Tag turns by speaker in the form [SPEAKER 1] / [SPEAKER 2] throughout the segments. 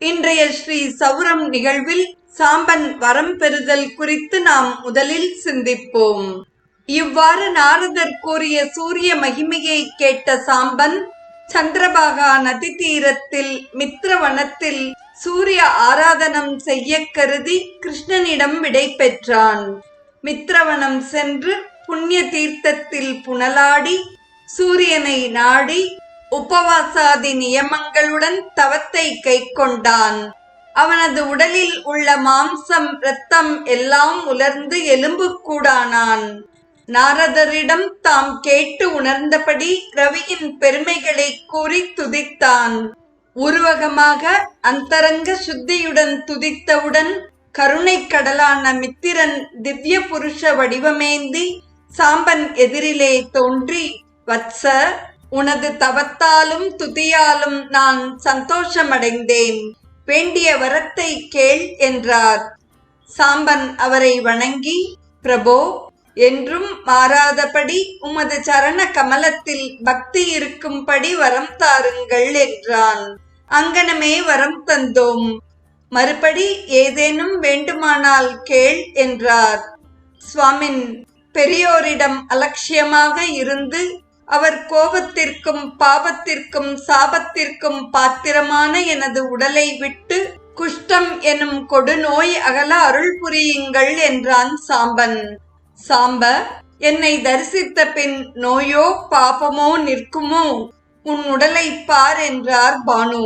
[SPEAKER 1] இன்றைய ஸ்ரீ சௌரம் நிகழ்வில் சாம்பன் வரம் பெறுதல் குறித்து நாம் முதலில் சிந்திப்போம். இவ்வாறு நாரதர் கூறிய சூரிய மகிமையை கேட்ட சாம்பன் சந்திரபாகா நதி தீரத்தில் மித்ரவனத்தில் சூரிய ஆராதனம் செய்ய கருதி கிருஷ்ணனிடம் விடை பெற்றான். மித்ரவனம் சென்று புண்ணிய தீர்த்தத்தில் புனலாடி சூரியனை நாடி உபவாசாதி நியமங்களுடன் தவத்தை கைக்கொண்டான். அவனது உடலில் உள்ள மாம்சம் இரத்தம் எல்லாம் உலர்ந்து எலும்பு கூடானான் நாரதரிடம் தாம் கேட்டு உணர்ந்தபடி ரவியின் பெருமைகளை கூறி துதித்தான். உருவகமாக அந்தரங்க சுத்தியுடன் துதித்தவுடன் கருணை கடலான மித்திரன் திவ்ய புருஷ வடிவமேந்தி சாம்பன் எதிரிலே தோன்றி வத்ச உனது தவத்தாலும் துதியாலும் நான் சந்தோஷமடைந்தேன். வேண்டிய வரத்தை கேள் என்றார். சாம்பன் அவரை வணங்கி பிரபோ என்றும் மாறாதபடி உமது சரண கமலத்தில் பக்தி இருக்கும்படி வரம் தாருங்கள் என்றான். அங்கனமே வரம் தந்தோம். மறுபடி ஏதேனும் வேண்டுமானால் கேள் என்றார். சுவாமின் பெரியோரிடம் அலட்சியமாக இருந்து அவர் கோபத்திற்கும் பாவத்திற்கும் சாபத்திற்கும் பாத்திரமான எனது உடலை விட்டு குஷ்டம் எனும் கொடுநோய் அகல அருள் புரியுங்கள் என்றான் சாம்பன். சாம்ப என்னை தரிசித்த பின் நோயோ பாபமோ நிற்குமோ? உன் உடலை பார் என்றார் பானு.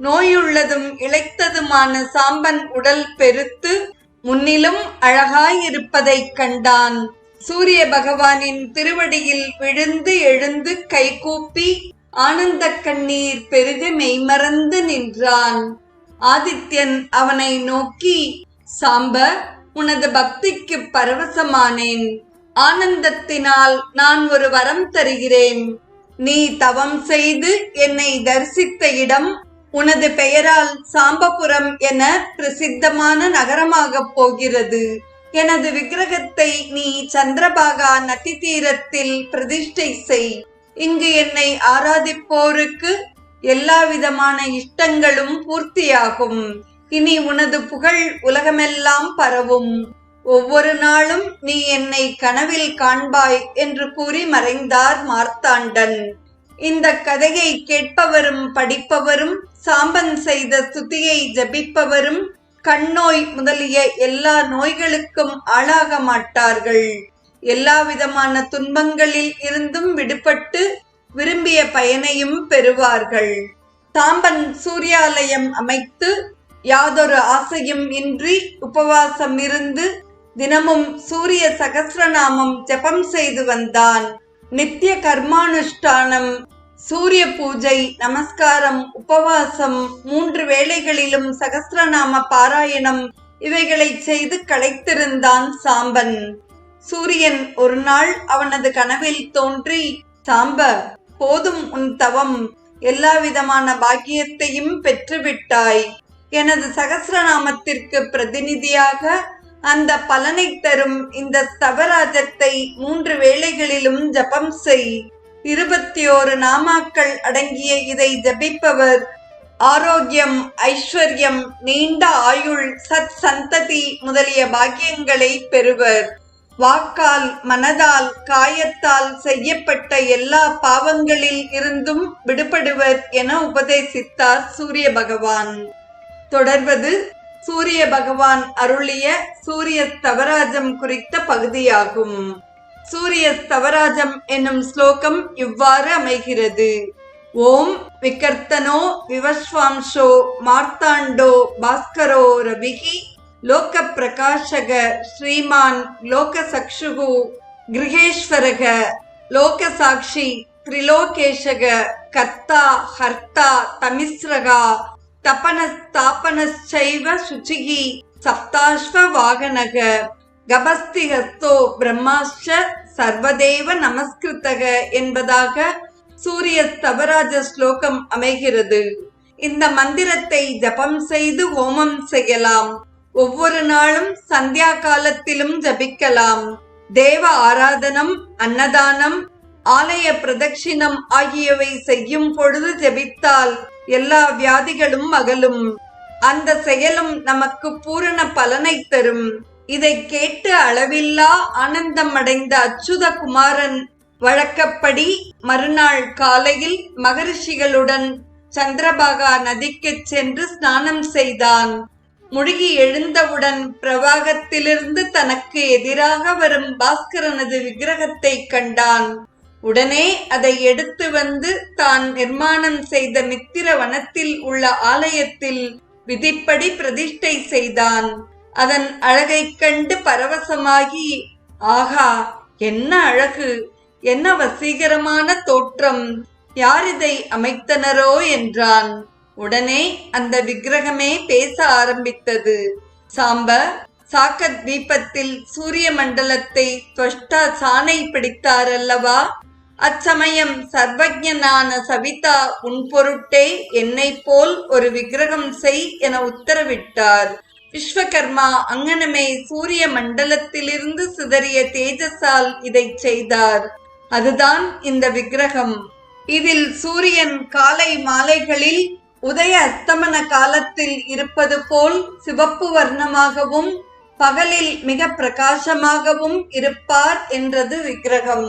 [SPEAKER 1] நோயுள்ளதும் இழைத்ததுமான சாம்பன் உடல் பெருத்து முன்னிலும் அழகாயிருப்பதைக் கண்டான். சூரிய பகவானின் திருவடியில் விழுந்து எழுந்து கைகூப்பி ஆனந்த கண்ணீர் பெருக மெய்மறந்து நின்றான். ஆதித்யன் அவனை நோக்கி சாம்ப உனது பக்திக்கு பரவசமானேன். ஆனந்தத்தினால் நான் ஒரு வரம் தருகிறேன். நீ தவம் செய்து என்னை தரிசித்த இடம் உனது பெயரால் சாம்பபுரம் என பிரசித்தமான நகரமாகப் போகிறது. எனது விக்கிரகத்தை நீ சந்திரபாகா நதி தீரத்தில் பிரதிஷ்டை செய். இங்கு என்னை ஆராதிப்போருக்கு எல்லா விதமான இஷ்டங்களும் பூர்த்தியாகும். இனி உனது புகழ் உலகமெல்லாம் பரவும். ஒவ்வொரு நாளும் நீ என்னை கனவில் காண்பாய் என்று கூறி மறைந்தார் மார்த்தாண்டன். இந்த கதையை கேட்பவரும் படிப்பவரும் சாம்பன் செய்த ஸ்துதியை ஜபிப்பவரும் கண்ணோய் முதலிய எல்லா நோய்களுக்கும் ஆளாக மாட்டார்கள். எல்லா விதமான துன்பங்களில் இருந்தும் விடுபட்டு விரும்பிய பயனையும் பெறுவார்கள். தாம்பன் சூர்யாலயம் அமைத்து யாதொரு ஆசையும் இன்றி உபவாசம் இருந்து தினமும் சூரிய சகசிரநாமம் ஜெபம் செய்து வந்தான். நித்திய கர்மானுஷ்டானம் சூரிய பூஜை நமஸ்காரம் உபவாசம் மூன்று வேளைகளிலும் சகசிரநாம பாராயணம் இவைகளை செய்து களைத்திருந்தான் சாம்பன். சூரியன் ஒரு நாள் அவனது கனவில் தோன்றி சாம்ப போதும் உன் தவம் எல்லா விதமான பாக்கியத்தையும் பெற்றுவிட்டாய். எனது சகசிரநாமத்திற்கு பிரதிநிதியாக அந்த பலனை தரும் இந்த ஸ்தவராஜத்தை மூன்று வேளைகளிலும் ஜபம் செய். இருபத்தி ஓரு நாமாக்கள் அடங்கிய இதை ஜபிப்பவர். ஆரோக்கியம் ஐஸ்வர்யம் நீண்ட ஆயுள் சத் சந்ததி முதலிய பாக்கியங்களை பெறுவர். வாக்கால் மனதால் காயத்தால் செய்யப்பட்ட எல்லா பாவங்களில் இருந்தும் விடுபடுவர் என உபதேசித்தார் சூரிய பகவான். தொடர்வது சூரிய பகவான் அருளிய சூரிய தவராஜம் குறித்த பகுதியாகும். சூரிய ஸ்தவராஜம் என்னும் ஸ்லோகம் இவ்வாறு அமைகிறது. ஓம் விகர்த்தனோ விவஸ்வாம்சோ மார்த்தாண்டோ பாஸ்கரோ ரவிகி லோக பிரகாஷக ஸ்ரீமான் லோக சக்ஷுகு கிருகேஸ்வரக லோக சாட்சி திரிலோகேஷக கர்த்தா ஹர்த்தா தமிஸ்ரகா தபனஸ்தாபனச்சைவ சுச்சிகி சப்தாஸ்வ வாகனக கபஸ்திஹஸ்தோ பிரம்மாஷ்ட சர்வதேவ நமஸ்கிருதக என்பதாக சூரிய ஸ்தவராஜ ஸ்லோகம் அமைகிறது. இந்த மந்திரத்தை ஜபம் செய்து ஹோமம் செய்யலாம். ஒவ்வொரு நாளும் சந்தியா காலத்திலும் ஜபிக்கலாம். தேவ ஆராதனம் அன்னதானம் ஆலய பிரதட்சிணம் ஆகியவை செய்யும் பொழுது ஜெபித்தால் எல்லா வியாதிகளும் அகலும். அந்த செயலும் நமக்கு பூரண பலனை தரும். இதை கேட்டு அளவில்லா ஆனந்தம் அடைந்த அச்சுத குமாரன் வழக்கப்படி மறுநாள் காலையில் மகரிஷிகளுடன் சந்திரபாகா நதிக்கு சென்று ஸ்நானம் செய்தான். முழுகி எழுந்தவுடன் பிரவாகத்திலிருந்து தனக்கு எதிராக வரும் பாஸ்கரனது விக்கிரகத்தை கண்டான். உடனே அதை எடுத்து வந்து தான் நிர்மாணம் செய்த மித்திர வனத்தில் உள்ள ஆலயத்தில் விதிப்படி பிரதிஷ்டை செய்தான். அதன் அழகைக் கண்டு பரவசமாகி ஆகா என்ன அழகு! என்ன வசீகரமான தோற்றம்! யார் இதை அமைத்தனரோ? என்றான். உடனே அந்த விக்கிரகமே பேச ஆரம்பித்தது. சாம்ப சாக்கத் தீபத்தில் சூரிய மண்டலத்தை துவஷ்டா சாணை பிடித்தாரல்லவா அச்சமயம் சர்வஜனான சவிதா உன் பொருட்டே என்னை போல் ஒரு விக்கிரகம் செய் என உத்தரவிட்டார். விஸ்வகர்மா அங்கனமே சூரிய மண்டலத்திலிருந்து சிதறிய தேஜஸால் இதை செய்தார். அதுதான் இந்த விக்கிரகம். இதில் சூரியன் காலை மாலைகளில் உதய அஸ்தமன காலத்தில் இருப்பது போல் சிவப்பு வர்ணமாகவும் பகலில் மிக பிரகாசமாகவும் இருப்பார் என்றது விக்கிரகம்.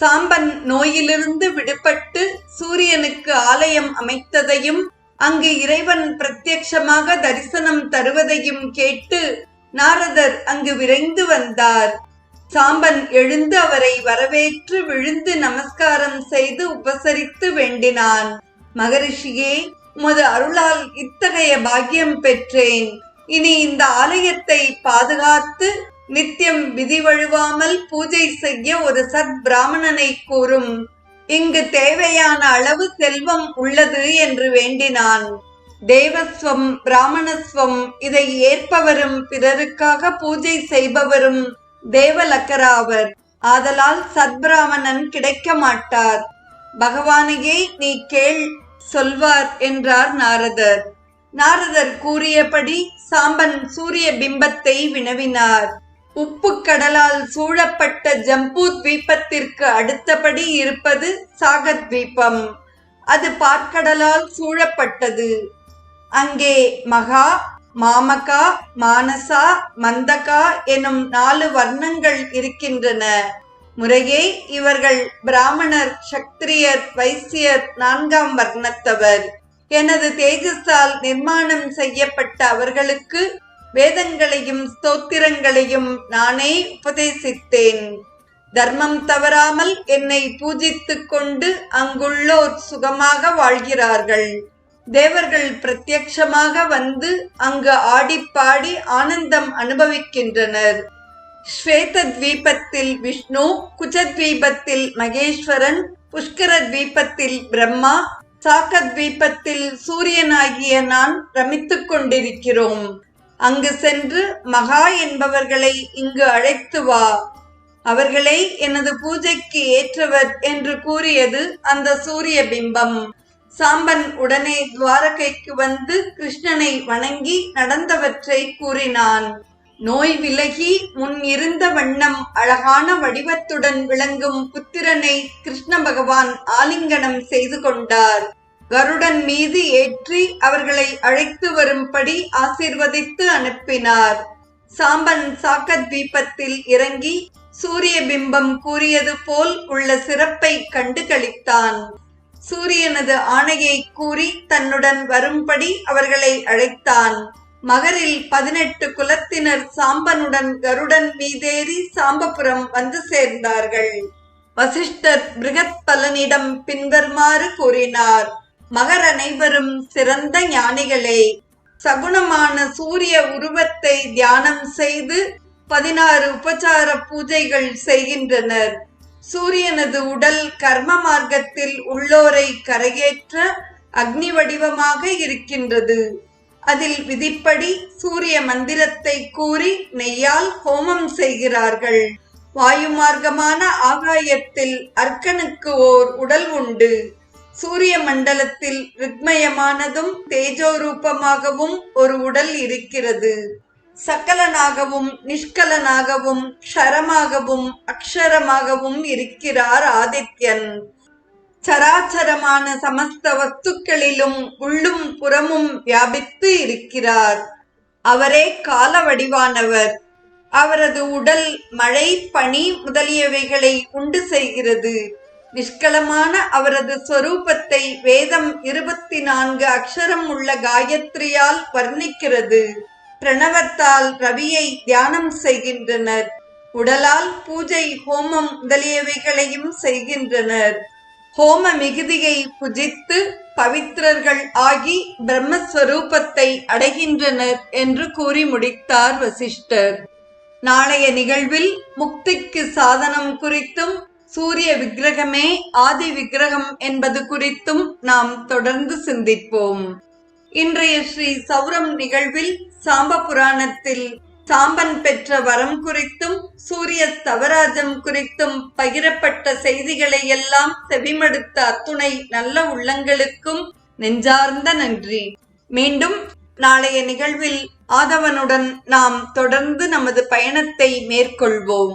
[SPEAKER 1] சாம்பன் நோயிலிருந்து விடுபட்டு சூரியனுக்கு ஆலயம் அமைத்ததையும் அங்கு இறைவன் பிரத்யட்சமாக தரிசனம் தருவதையும் கேட்டு நாரதர் அங்கு விரைந்து வந்தார். சாம்பன் எழுந்து அவரை வரவேற்று விழுந்து நமஸ்காரம் செய்து உபசரித்து வேண்டினான். மகரிஷியே உமது அருளால் இத்தகைய பாக்கியம் பெற்றேன். இனி இந்த ஆலயத்தை பாதுகாத்து நித்தியம் விதி வழுவாமல் பூஜை செய்ய ஒரு சத் பிராமணனை கூறும். இங்கு தேவையான அளவு செல்வம் உள்ளது என்று வேண்டினான். தேவஸ்வம் பிராமணஸ்வம் இதை ஏற்பவரும் பிறருக்காக பூஜை செய்பவரும் தேவலக்கராவர். ஆதலால் சத்பிராமணன் கிடைக்க மாட்டார். பகவானையே நீ கேள் சொல்வார் என்றார் நாரதர். நாரதர் கூறியபடி சாம்பன் சூரிய பிம்பத்தை வினவினார். உப்பு கடலால் சூழப்பட்ட ஜம்பூ தீபத்திற்கு அடுத்தபடி இருப்பது சாகத் தீபம் அது பார்க்கடலால் சூழப்பட்டது. அங்கே மகா மாமகா மானசா மந்தகா எனும் நாலு வர்ணங்கள் இருக்கின்றன. முறையே இவர்கள் பிராமணர் சக்திரியர் வைசியர் நான்காம் வர்ணத்தவர். எனது தேஜஸால் நிர்மாணம் செய்யப்பட்ட அவர்களுக்கு வேதங்களையும் ஸ்தோத்திரங்களையும் நானே உபதேசித்தேன். தர்மம் தவறாமல் என்னை பூஜித்துக் கொண்டு அங்குள்ளோர் சுகமாக வாழ்கிறார்கள். தேவர்கள் பிரத்யக்ஷமாக வந்து அங்கு ஆடிப்பாடி ஆனந்தம் அனுபவிக்கின்றனர். ஸ்வேத தீபத்தில் விஷ்ணு குஜத்வீபத்தில் மகேஸ்வரன் புஷ்கர தீபத்தில் பிரம்மா சாக்க தீபத்தில் சூரியனாகிய நான் ரமித்துக் கொண்டிருக்கிறோம். அங்கு சென்று மகா என்பவர்களை இங்கு அழைத்து வா. அவர்களே எனது பூஜைக்கு ஏற்றவர் என்று கூறியது அந்த சூரிய பிம்பம். சாம்பன் உடனே துவாரகைக்கு வந்து கிருஷ்ணனை வணங்கி நடந்தவற்றை கூறினான். நோய் விலகி முன் இருந்த வண்ணம் அழகான வடிவத்துடன் விளங்கும் புத்திரனை கிருஷ்ண பகவான் ஆலிங்கனம் செய்து கொண்டார். கருடன் மீது ஏற்றி அவர்களை அழைத்து வரும்படி ஆசிர்வதித்து அனுப்பினார். சாம்பன் சாக்கத் தீபத்தில் இறங்கி சூரிய பிம்பம் கூறியது போல் உள்ள சிறப்பை கண்டு களித்தான் சூரியனது ஆணையை கூறி தன்னுடன் வரும்படி அவர்களை அழைத்தான். மகரில் பதினெட்டு குலத்தினர் சாம்பனுடன் கருடன் மீதேறி சாம்பபுரம் வந்து சேர்ந்தார்கள். வசிஷ்டர் பிருகத் பலனிடம் பின்வருமாறு கூறினார். மகர் அனைவரும் சிறந்த ஞானிகளே. சகுணமான சூரிய உருவத்தை தியானம் செய்து பதினாறு உபச்சார பூஜைகள் செய்கின்றனர். சூரியனது உடல் கர்ம மார்க்கத்தில் உள்ளோரை கரையேற்ற அக்னி வடிவமாக இருக்கின்றது. அதில் விதிப்படி சூரிய மந்திரத்தை கூறி நெய்யால் ஹோமம் செய்கிறார்கள். வாயு மார்க்கமான ஆகாயத்தில் அர்க்கனுக்கு ஓர் உடல் உண்டு. சூரிய மண்டலத்தில் ரிக்மயமானதும் தேஜோரூபமாகவும் ஒரு உடல் இருக்கிறது. சக்கலனாகவும் நிஷ்கலனாகவும் ஷரமாகவும் அக்ஷரமாகவும் இருக்கிறார் ஆதித்யன். சராச்சரமான சமஸ்த வஸ்துக்களிலும் உள்ளும் புறமும் வியாபித்து இருக்கிறார். அவரே கால வடிவானவர் அவரது உடல் மழை பனி முதலியவைகளை உண்டு செய்கிறது. நிஷ்கலமான அவரது ஸ்வரூபத்தை வேதம் இருபத்தி நான்கு அக்ஷரம் உள்ள காயத்ரியால் வர்ணிக்கிறது. பிரணவத்தால் ரவியை தியானம் செய்கின்றனர். உடலால் பூஜை ஹோமம் முதலியவைகளையும் செய்கின்றனர். ஹோம மிகுதியை புஜித்து பவித்ரர்கள் ஆகி பிரம்மஸ்வரூபத்தை அடைகின்றனர் என்று கூறி முடித்தார் வசிஷ்டர். நாளைய நிகழ்வில் முக்திக்கு சாதனம் குறித்தும் சூரிய விக்கிரகமே ஆதி விக்கிரகம் என்பது குறித்தும் நாம் தொடர்ந்து சிந்திப்போம். இன்றைய ஸ்ரீ சௌரம் நிகழ்வில் சாம்ப புராணத்தில் சாம்பன் பெற்ற வரம் குறித்தும் சூரிய ஸ்தவராஜம் குறித்தும் பகிரப்பட்ட செய்திகளை எல்லாம் செவிமடுத்த அத்துணை நல்ல உள்ளங்களுக்கும் நெஞ்சார்ந்த நன்றி. மீண்டும் நாளைய நிகழ்வில் ஆதவனுடன் நாம் தொடர்ந்து நமது பயணத்தை மேற்கொள்வோம்.